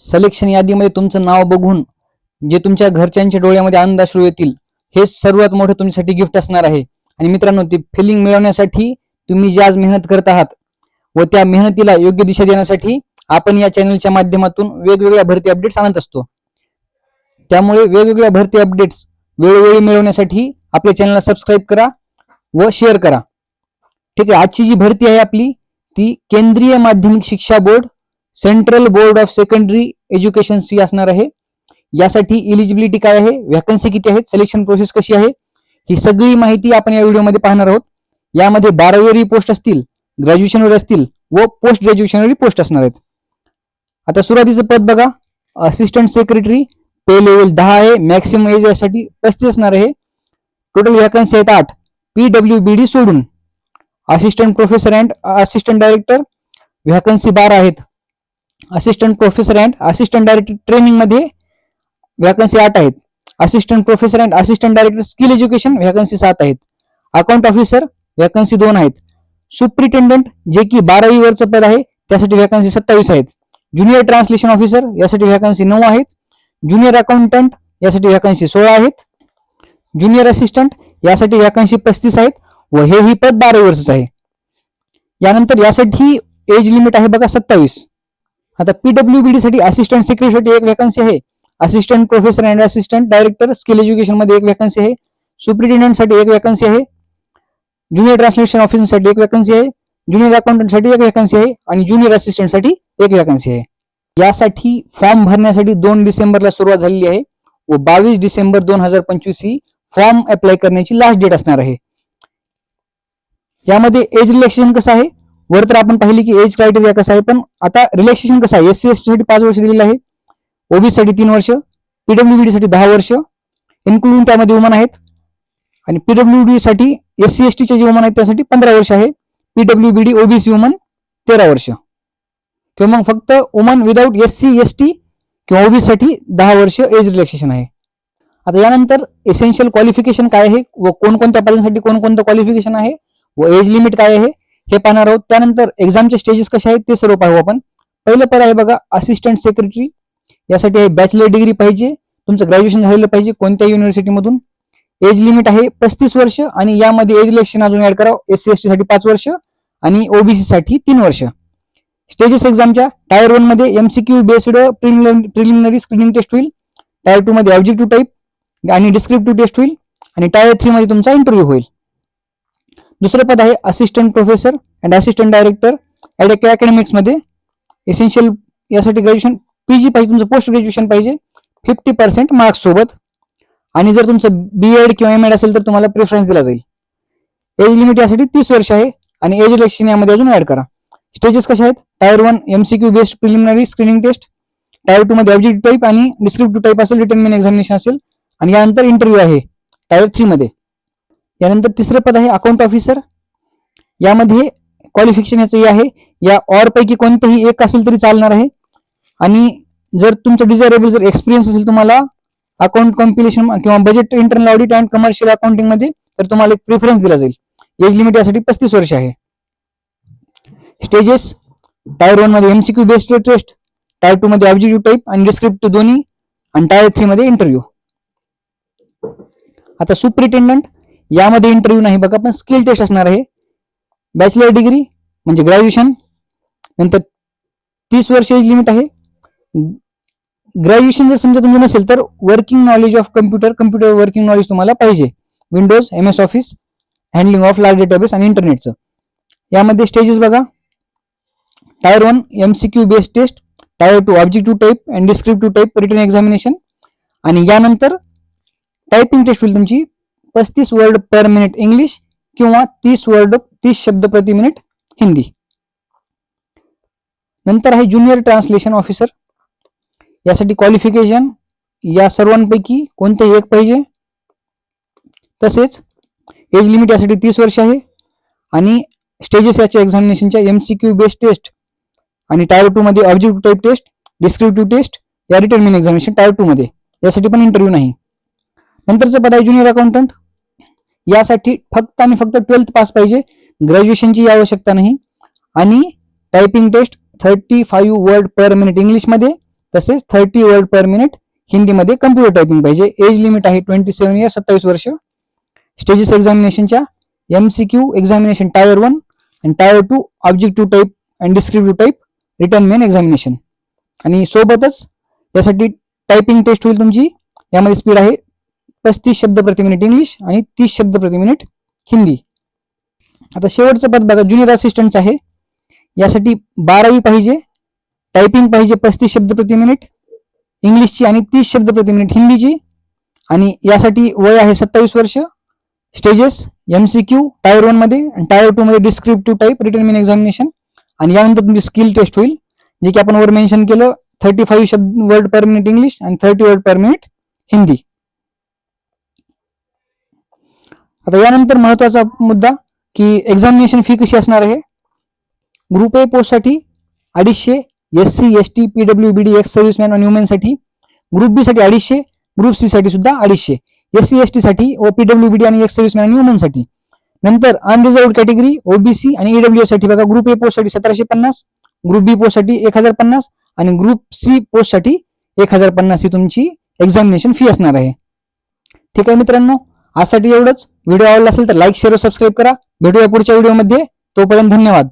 Selection यादीमध्ये तुमचं नाव बघून जे तुमच्या घरच्यांच्या डोळ्यामध्ये आनंद येतील हे सर्वात मोठं तुमच्यासाठी गिफ्ट असणार आहे. आणि मित्रांनो ती फिलिंग मिळवण्यासाठी तुम्ही जी आज मेहनत करत आहात व त्या मेहनतीला योग्य दिशा देण्यासाठी आपण या चॅनलच्या माध्यमातून वेगवेगळ्या भरती अपडेट्स आणत असतो. त्यामुळे वेगवेगळ्या भरती अपडेट्स वेळोवेळी मिळवण्यासाठी आपल्या चॅनलला सबस्क्राईब करा व शेअर करा. ठीक आहे आजची जी भरती आहे आपली ती केंद्रीय माध्यमिक शिक्षा board central board of secondary education C असणार आहे. यासाठी इलिजिबिलिटी काय आहे? व्हॅकन्सी किती आहेत? सिलेक्शन प्रोसेस कशी आहे? ही सगळी माहिती आपण या व्हिडिओमध्ये पाहणार आहोत. यामध्ये बारावीवरही पोस्ट असतील ग्रॅज्युएशनवर असतील व पोस्ट ग्रॅज्युएशनवरही पोस्ट असणार आहेत. आता सुरुवातीचं पद बघा. असिस्टंट सेक्रेटरी पे लेवल दहा आहे. मॅक्सिमम एज यासाठी पस्तीस असणार आहे. टोटल व्हॅकन्सी आहेत आठ. पी डब्ल्यू बी डी सोडून. Assistant professor and assistant director vacancy बारा आहेत. Assistant professor and assistant director ट्रेनिंगमध्ये व्हॅकन्सी आठ आहेत. Assistant professor and assistant director skill education vacancy सात आहेत. अकाउंट ऑफिसर व्हॅकन्सी दोन आहेत. सुप्रिटेंडंट जे की बारावी वरचं पद आहे त्यासाठी व्हॅकन्सी सत्तावीस आहेत. ज्युनियर ट्रान्सलेशन ऑफिसर यासाठी व्हॅकन्सी नऊ आहेत. ज्युनियर अकाउंटंट यासाठी व्हॅकन्सी सोळा आहेत. ज्युनियर असिस्टंट यासाठी व्हॅकन्सी पस्तीस आहेत व हे ही पद बारावी वर्षच आहे. यानंतर यासाठी एज लिमिट आहे बघा सत्तावीस. आता पीडब्ल्यू साठी असिस्टंट सेक्रेटरी एक वॅकन्सी आहे. Assistant professor and assistant director skill एज्युकेशनमध्ये एक वॅकन्सी आहे. सुप्रिटेंडंटसाठी एक वॅकन्सी आहे. ज्युनियर ट्रान्सलेशन ऑफिसरसाठी एक वॅकन्सी आहे. ज्युनियर अकाउंटंटसाठी एक वॅकन्सी आहे आणि ज्युनियर असिस्टंटसाठी एक वॅकन्सी आहे. यासाठी फॉर्म भरण्यासाठी दोन डिसेंबरला सुरुवात झालेली आहे व बावीस डिसेंबर दोन हजार पंचवीस ही फॉर्म अप्लाय करण्याची लास्ट डेट असणार आहे. यामध्ये एज रिलॅक्सेशन कसं आहे? वर तर आपण पाहिली की एज क्रायटेरिया कसा आहे पण आता रिलॅक्सेशन कसं आहे? एस सी एससाठी पाच वर्ष दिलेलं आहे. ओबीसी साठी तीन वर्ष. पीडब्ल्यूडी साठी दहा वर्ष. इन्क्लुडिंग त्यामध्ये वुमन आहेत. आणि पीडब्ल्यूडी साठी एस सी एस टीचे जे वुमन आहेत त्यासाठी पंधरा वर्ष आहे. पीडब्ल्यूबीडी ओबीसी वुमन तेरा वर्ष. किंवा मग फक्त woman without S C S T किंवा ओबीसी साठी दहा वर्ष एज रिलॅक्सेशन आहे. आता यानंतर एसेन्शियल क्वालिफिकेशन काय आहे? व कोणकोणत्या पदांसाठी कोणकोणतं क्वालिफिकेशन आहे? व एज लिमिट काय आहे? हे पाहणार आहोत. त्यानंतर एक्झामचे स्टेजेस कसे आहेत ते सर्व पाहू आपण. पहिलं पद आहे बघा असिस्टंट सेक्रेटरी यासाठी आहे बॅचलर डिग्री पाहिजे. तुमचं ग्रॅज्युएशन झालेलं पाहिजे कोणत्या युनिव्हर्सिटीमधून एज लिमिट आहे पस्तीस वर्ष आणि यामध्ये एज इलेक्शन अजून ऍड करावं. एस सी एस टी साठी पाच वर्ष आणि ओबीसी साठी तीन वर्ष. स्टेजेस एक्झामच्या टायर वनमध्ये MCQ based preliminary screening test होईल. टायर टू मध्ये ऑब्जेक्टिव्ह टाईप आणि डिस्क्रिप्टिव्ह टेस्ट होईल. आणि टायर थ्री मध्ये तुमचा इंटरव्ह्यू होईल. दुसरं पद आहे assistant professor and assistant director and अकॅडमिक्समध्ये. Essential यासाठी ग्रॅज्युएशन पीजी पाहिजे तुमचं पोस्ट ग्रॅज्युएशन पाहिजे फिफ्टी पर्सेंट मार्क्स सोबत. आणि जर तुमचं बी एड किंवा एम एड असेल तर तुम्हाला प्रेफरन्स दिला जाईल. एज लिमिट यासाठी तीस वर्ष आहे आणि एज इलेक्शन यामध्ये अजून ऍड करा. स्टेजेस कशा आहेत? Tier one MCQ based preliminary screening test tier two मध्ये ऑब्जेक्टिव्ह टाईप आणि डिस्क्रिप्टिव्ह टाईप असेल रिटर्न मेन एक्झामिनेशन असेल. आणि यानंतर इंटरव्ह्यू आहे टायर थ्री मध्ये. यानंतर तिसरं पद आहे अकाउंट ऑफिसर यामध्ये क्वालिफिकेशन याचं हे आहे. या ऑर पैकी कोणतेही एक असेल तरी चालणार आहे. आणि जर तुमचं डिझायरेबल जर एक्सपिरियन्स असेल तुम्हाला अकाउंट कॉम्पिलेशन किंवा budget internal audit and commercial अकाउंटिंगमध्ये तर तुम्हाला एक प्रिफरन्स दिला जाईल. एज लिमिट यासाठी पस्तीस वर्ष आहे. स्टेजेस टायर वनमध्ये MCQ based test tier two मध्ये ऑब्जेक्टिव्ह टाईप आणि डिस्क्रिप्टिव्ह दोन्ही आणि टायर थ्री मध्ये इंटरव्ह्यू आता सुप्रिटेंडंट यामध्ये इंटरव्ह्यू नाही बघा पण स्किल टेस्ट असणार आहे. बॅचलर डिग्री म्हणजे ग्रॅज्युएशन नंतर तीस वर्ष एज लिमिट आहे. ग्रॅज्युएशन जर समजा तुमचं नसेल तर working knowledge of computer computer working knowledge तुम्हाला पाहिजे. Windows M S office handling of large database आणि इंटरनेटचं यामध्ये स्टेजेस बघा. Tier one MCQ based test tier two objective type and descriptive type written examination आणि यानंतर टायपिंग टेस्ट होईल तुमची. पस्तीस वर्ड पर मिनिट इंग्लिश किंवा तीस वर्ड तीस शब्द प्रति मिनिट हिंदी. नंतर आहे ज्युनियर ट्रान्सलेशन ऑफिसर यासाठी क्वालिफिकेशन या सर्वांपैकी कोणतेही एक पाहिजे. तसेच एज लिमिट यासाठी तीस वर्ष आहे. आणि स्टेजेस याच्या एक्झामिनेशनच्या M C Q based test आणि टायर टू मध्ये objective type test descriptive test या रिटर्न एक्झामिनेशन टायर टू मध्ये. यासाठी पण इंटरव्ह्यू नाही. नंतरचं पद आहे ज्युनियर अकाउंटंट यासाठी फक्त आणि फक्त ट्वेल्थ पास पाहिजे. ग्रॅज्युएशनची आवश्यकता नाही. आणि typing test thirty five word per minute इंग्लिशमध्ये तसेच थर्टी वर्ड पर मिनिट हिंदीमध्ये कम्प्युटर टायपिंग पाहिजे. एज लिमिट आहे ट्वेंटी सेव्हन इयर सत्तावीस वर्ष. Stages एक्झामिनेशनच्या M C Q examination tier one आणि tier two objective type and descriptive type written main examination आणि सोबतच यासाठी टायपिंग टेस्ट होईल तुमची. यामध्ये स्पीड आहे पस्तीस शब्द प्रति मिनिट इंग्लिश आणि तीस शब्द प्रति मिनिट हिंदी. आता शेवटचं पद बघा ज्युनियर असिस्टंट आहे. यासाठी बारावी पाहिजे टायपिंग पाहिजे पस्तीस शब्द प्रति मिनिट इंग्लिशची आणि तीस शब्द प्रति मिनिट हिंदीची आणि यासाठी वय आहे सत्तावीस वर्ष. Stages M C Q tier वनमध्ये आणि टायर टू मध्ये descriptive type written main examination आणि यानंतर तुमची स्किल टेस्ट होईल जे की आपण वर मेन्शन केलं थर्टी फाईव्ह शब्द वर्ड पर मिनिट इंग्लिश आणि thirty word per minute Hindi. आता यानंतर महत्त्वाचा मुद्दा की एक्झामिनेशन फी कशी असणार आहे? ग्रुप ए पोस्टसाठी अडीचशे S C S T P W B D ex serviceman आणि वुमेनसाठी ग्रुप बी साठी अडीचशे ग्रुप सी साठी सुद्धा अडीचशे एस सी एस टी साठी O P W B D आणि एक्स सर्व्हिसमॅन आणि वुमेनसाठी नंतर अनरिझर्व्ड कॅटेगरी ओबीसी आणि ईडब्ल्यू साठी बघा ग्रुप ए पोस्टसाठी सतराशे पन्नास ग्रुप बी पोस्टसाठी एक हजार पन्नास आणि ग्रुप सी पोस्टसाठी एक हजार पन्नास ही तुमची एक्झामिनेशन फी असणार आहे. ठीक आहे मित्रांनो आजसाठी एवढंच. व्हिडिओ आवडला असेल तर लाईक शेअर सबस्क्राईब करा. भेटूया पुढच्या व्हिडिओमध्ये तोपर्यंत धन्यवाद.